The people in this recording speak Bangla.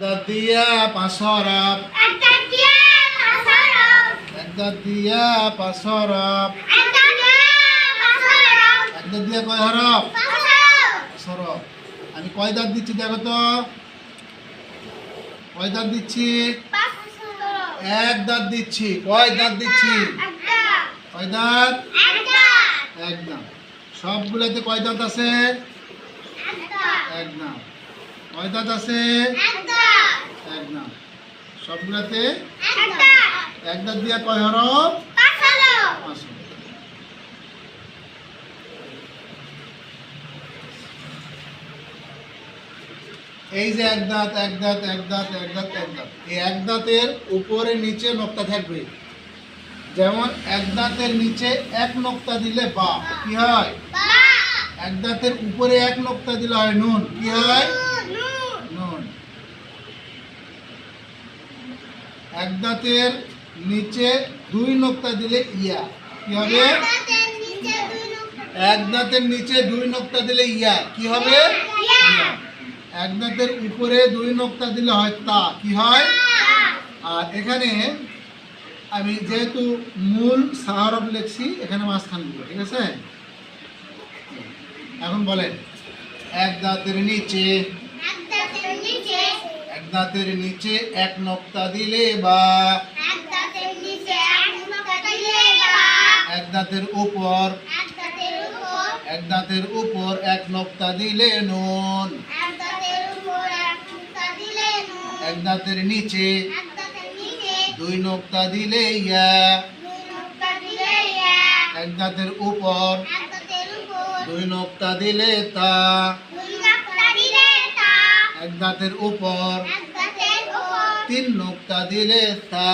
দিয়া হরফ একটা দিয়ে পাঁচরব এক দাঁত দিয়া কয় পাঁচ হরফ আমি কয় দাঁত দিচ্ছি দেখো তো? কয় দাঁত দিচ্ছি? এক দাঁত দিচ্ছি। কয় দাঁত দিচ্ছি? কয় দাঁত? এক দাঁত। সবগুলোতে কয় দাঁত আছে? একটা। এক দাঁত। কয় দাঁত আছে? এক দাঁত। সবগুলোতে? এক দাঁত দিয়া কয় হরফ? পাঁচ এই যে এক দাঁত এক দাঁত এক দাঁত এক দাঁত এক দাঁত। এই এক দাঁতের উপরে নিচে নোক্তা থাকবে। যেমন এক দাঁতের নিচে এক নোক্তা দিলে বা কি হয়? এক দাঁতের উপরে এক নোক্তা দিলে হয় নুন কি হয় নুন নুন এক দাঁতের নিচে দুই নোক্তা দিলে ইয়া। কি হবে? এক দাঁতের নিচে দুই নোক্তা দিলে ইয়া। কি হবে। এক দাঁতের উপরে দুই নোক্তা দিলে হয় তা। কি হয়? আর এখানে আমি যেহেতু মূল সাহারব লিখছি এখানে মাঝখান দিব ঠিক আছে? এখন বলেন এক দাঁতের নিচে এক দাঁতের নিচে এক দাঁতের নিচে এক নোক্তা দিলে বা এক দাঁতের নিচে এক নোক্তা দিলে বা এক দাঁতের উপর এক দাঁতের উপর এক নোক্তা দিলে নুন। এক দাঁতের নিচে দুই নোক্তা দিলে ইয়া। এক দাঁতের উপর দুই নোক্তা দিলে তা। এক দাঁতের উপর তিন নোকটা দিলে তা